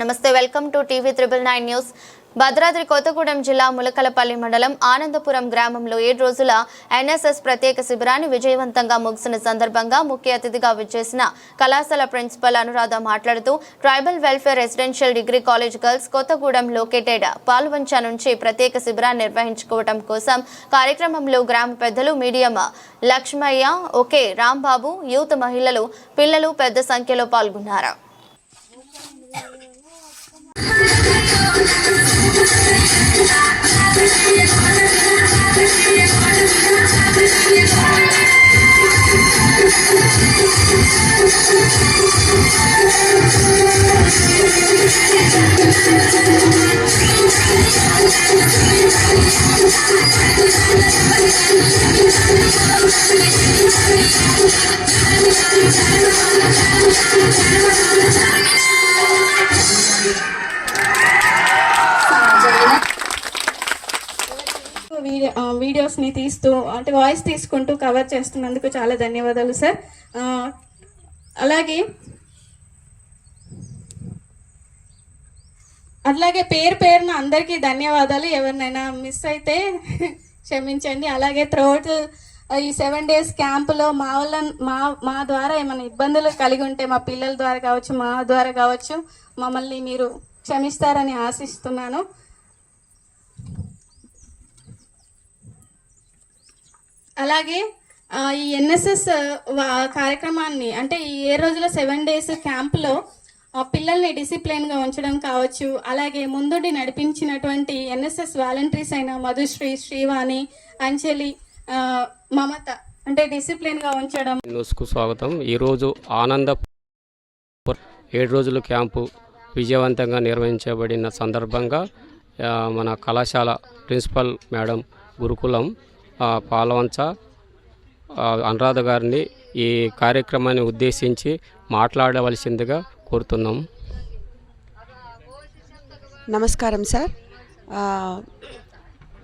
నమస్తే welcome to TV triple nine news. Bhadradri Kothagudem జిల్లా ములకలపల్లి మండలం ఆనందపురం గ్రామంలో ఏడు రోజుల ఎన్ఎస్ఎస్ ప్రత్యేక శిబిరాన్ని విజయవంతంగా ముగిసిన సందర్భంగా ముఖ్య అతిథిగా విచ్చేసిన కళాశాల ప్రిన్సిపల్ అనురాధ మాట్లాడుతూ tribal welfare residential degree college girls Kothagudem located Palvancha నుంచి ప్రత్యేక శిబిరాన్ని నిర్వహించుకోవడం కోసం కార్యక్రమంలో గ్రామ పెద్దలు medium Lakshmaiah okay Rambabu youth మహిళలు పిల్లలు పెద్ద సంఖ్యలో పాల్గొన్నారు. వీడియో ఆ, వీడియోస్ని తీస్తూ అంటే వాయిస్ తీసుకుంటూ కవర్ చేస్తున్నందుకు చాలా ధన్యవాదాలు సార్ అలాగే అట్లాగే పేరు పేరున అందరికీ ధన్యవాదాలు. ఎవరినైనా మిస్ అయితే క్షమించండి. అలాగే త్రోట్ ఈ సెవెన్ డేస్ క్యాంపులో మా వాళ్ళ మా మా ద్వారా ఏమైనా ఇబ్బందులు కలిగి ఉంటే మా పిల్లల ద్వారా కావచ్చు మా ద్వారా కావచ్చు మమ్మల్ని మీరు క్షమిస్తారని ఆశిస్తున్నాను. అలాగే ఈ ఎన్ఎస్ఎస్ కార్యక్రమాన్ని అంటే ఈ ఏ రోజుల సెవెన్ డేస్ క్యాంప్లో ఆ, పిల్లల్ని డిసిప్లిన్గా ఉంచడం కావచ్చు అలాగే ముందుండి నడిపించినటువంటి ఎన్ఎస్ఎస్ వాలంటీర్స్ అయిన మధుశ్రీ శ్రీవాణి అంజలి మమత అంటే డిసిప్లిన్గా ఉంచడం. న్యూస్కు స్వాగతం. ఈరోజు ఆనంద ఏడు రోజుల క్యాంపు విజయవంతంగా నిర్వహించబడిన సందర్భంగా మన కళాశాల ప్రిన్సిపల్ మేడం గురుకులం పాలవంచ అనురాధ గారిని ఈ కార్యక్రమాన్ని ఉద్దేశించి మాట్లాడవలసిందిగా కోరుతున్నాం. నమస్కారం sir.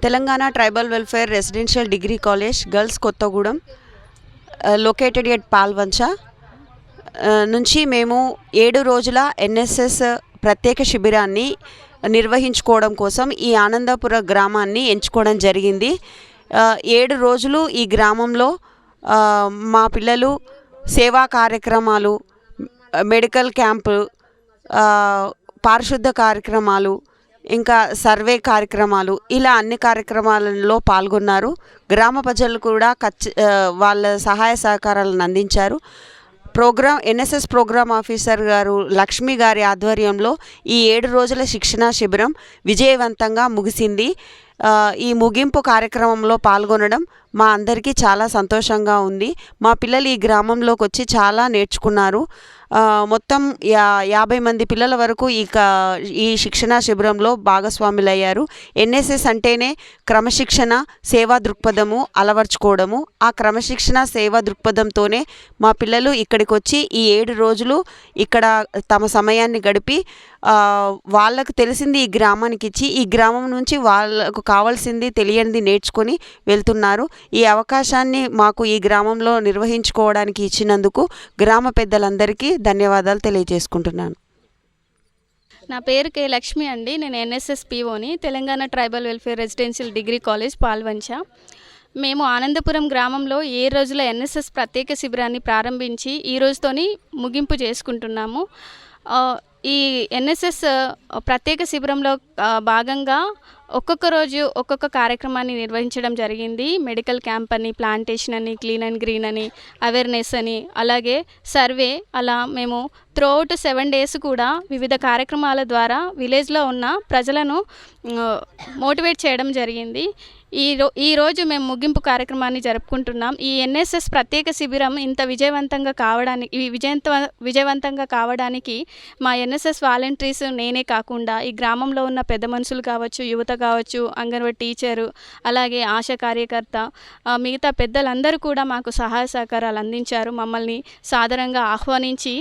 Telangana tribal welfare residential degree college girls Kothagudem located at Palvancha. నుంచి మేము ఏడు రోజుల ఎన్ఎస్ఎస్ ప్రత్యేక శిబిరాన్ని నిర్వహించుకోవడం కోసం ఈ ఆనందపుర గ్రామాన్ని ఎంచుకోవడం జరిగింది. ఏడు రోజులు ఈ గ్రామంలో మా పిల్లలు సేవా కార్యక్రమాలు మెడికల్ క్యాంపు పారిశుద్ధ కార్యక్రమాలు ఇంకా సర్వే కార్యక్రమాలు ఇలా అన్ని కార్యక్రమాలలో పాల్గొన్నారు. గ్రామ ప్రజలు కూడా ఖచ్చి వాళ్ళ సహాయ సహకారాలను అందించారు. ప్రోగ్రామ్ ఎన్ఎస్ఎస్ ప్రోగ్రామ్ ఆఫీసర్ గారు లక్ష్మి గారి ఆధ్వర్యంలో ఈ ఏడు రోజుల శిక్షణా శిబిరం విజయవంతంగా ముగిసింది. ఈ ముగింపు కార్యక్రమంలో పాల్గొనడం మా అందరికీ చాలా సంతోషంగా ఉంది. మా పిల్లలు ఈ గ్రామంలోకి వచ్చి చాలా నేర్చుకున్నారు. మొత్తం యా యాభై మంది పిల్లల వరకు ఈ క ఈ శిక్షణా శిబిరంలో భాగస్వాములయ్యారు. ఎన్ఎస్ఎస్ అంటేనే క్రమశిక్షణ సేవా దృక్పథము అలవర్చుకోవడము. ఆ క్రమశిక్షణ సేవా దృక్పథంతోనే మా పిల్లలు ఇక్కడికి వచ్చి ఈ ఏడు రోజులు ఇక్కడ తమ సమయాన్ని గడిపి వాళ్ళకు తెలిసింది ఈ గ్రామానికి ఇచ్చి ఈ గ్రామం నుంచి వాళ్ళకు కావాల్సింది తెలియనిది నేర్చుకొని వెళ్తున్నారు. ఈ అవకాశాన్ని మాకు ఈ గ్రామంలో నిర్వహించుకోవడానికి ఇచ్చినందుకు గ్రామ పెద్దలందరికీ ధన్యవాదాలు తెలియజేసుకుంటున్నాను. నా పేరు కే లక్ష్మి అండి. నేను NSS పిఓని Telangana tribal welfare residential degree college Palvancha. మేము ఆనందపురం గ్రామంలో ఏ రోజుల ఎన్ఎస్ఎస్ ప్రత్యేక శిబిరాన్ని ప్రారంభించి ఈ రోజుతోని ముగింపు చేసుకుంటున్నాము. ఈ ఎన్ఎస్ఎస్ ప్రత్యేక శిబిరంలో భాగంగా ఒక్కొక్క రోజు ఒక్కొక్క కార్యక్రమాన్ని నిర్వహించడం జరిగింది. మెడికల్ క్యాంప్ అని ప్లాంటేషన్ అని క్లీన్ అండ్ గ్రీన్ అని అవేర్నెస్ అని అలాగే సర్వే అలా మేము త్రూఅవుట్ సెవెన్ డేస్ కూడా వివిధ కార్యక్రమాల ద్వారా విలేజ్లో ఉన్న ప్రజలను మోటివేట్ చేయడం జరిగింది. ఈ రో ఈరోజు మేము ముగింపు కార్యక్రమాన్ని జరుపుకుంటున్నాం. ఈ ఎన్ఎస్ఎస్ ప్రత్యేక శిబిరం ఇంత విజయవంతంగా కావడానికి ఈ విజయంత విజయవంతంగా కావడానికి మా ఎన్ఎస్ఎస్ వాలంటీర్స్ నేనే కాకుండా ఈ గ్రామంలో ఉన్న పెద్ద మనుషులు కావచ్చు యువత కావచ్చు అంగన్వాడీ టీచరు అలాగే ఆశా కార్యకర్త మిగతా పెద్దలందరూ కూడా మాకు సహాయ సహకారాలు అందించారు. మమ్మల్ని సాధారణంగా ఆహ్వానించి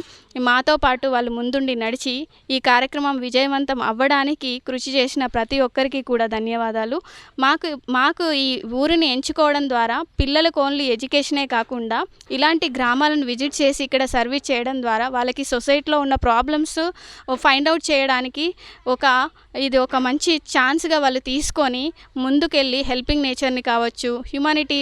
మాతో పాటు వాళ్ళు ముందుండి నడిచి ఈ కార్యక్రమం విజయవంతం అవ్వడానికి కృషి చేసిన ప్రతి ఒక్కరికి కూడా ధన్యవాదాలు. మాకు మా మాకు ఈ ఊరిని ఎంచుకోవడం ద్వారా పిల్లలకు ఓన్లీ ఎడ్యుకేషనే కాకుండా ఇలాంటి గ్రామాలను విజిట్ చేసి ఇక్కడ సర్వీస్ చేయడం ద్వారా వాళ్ళకి సొసైటీలో ఉన్న ప్రాబ్లమ్స్ ఫైండ్ అవుట్ చేయడానికి ఒక ఇది ఒక మంచి ఛాన్స్గా వాళ్ళు తీసుకొని ముందుకెళ్ళి హెల్పింగ్ నేచర్ని కావచ్చు హ్యుమానిటీ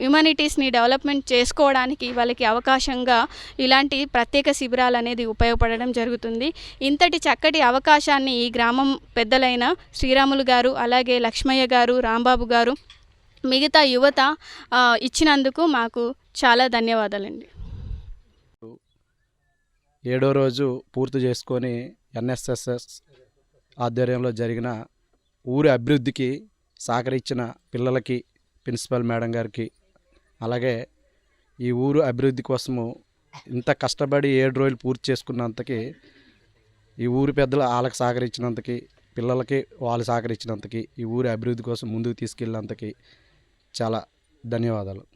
హ్యుమానిటీస్ని డెవలప్మెంట్ చేసుకోవడానికి వాళ్ళకి అవకాశంగా ఇలాంటి ప్రత్యేక శిబిరాలు అనేది ఉపయోగపడడం జరుగుతుంది. ఇంతటి చక్కటి అవకాశాన్ని ఈ గ్రామం పెద్దలైన శ్రీరాములు గారు అలాగే లక్ష్మయ్య గారు రాంబాబు గారు మిగతా యువత ఇచ్చినందుకు మాకు చాలా ధన్యవాదాలండి. ఏడో రోజు పూర్తి చేసుకొని ఎన్ఎస్ఎస్ఎస్ ఆధ్వర్యంలో జరిగిన ఊరి అభివృద్ధికి సహకరించిన పిల్లలకి ప్రిన్సిపల్ మేడం గారికి అలాగే ఈ ఊరు అభివృద్ధి కోసము ఇంత కష్టపడి ఏడు రోజులు పూర్తి చేసుకున్నంతకి ఈ ఊరి పెద్దలు వాళ్ళకి సహకరించినంతకి పిల్లలకి వాళ్ళు సహకరించినంతకి ఈ ఊరి అభివృద్ధి కోసం ముందుకు తీసుకెళ్ళినంతకి చాలా ధన్యవాదాలు.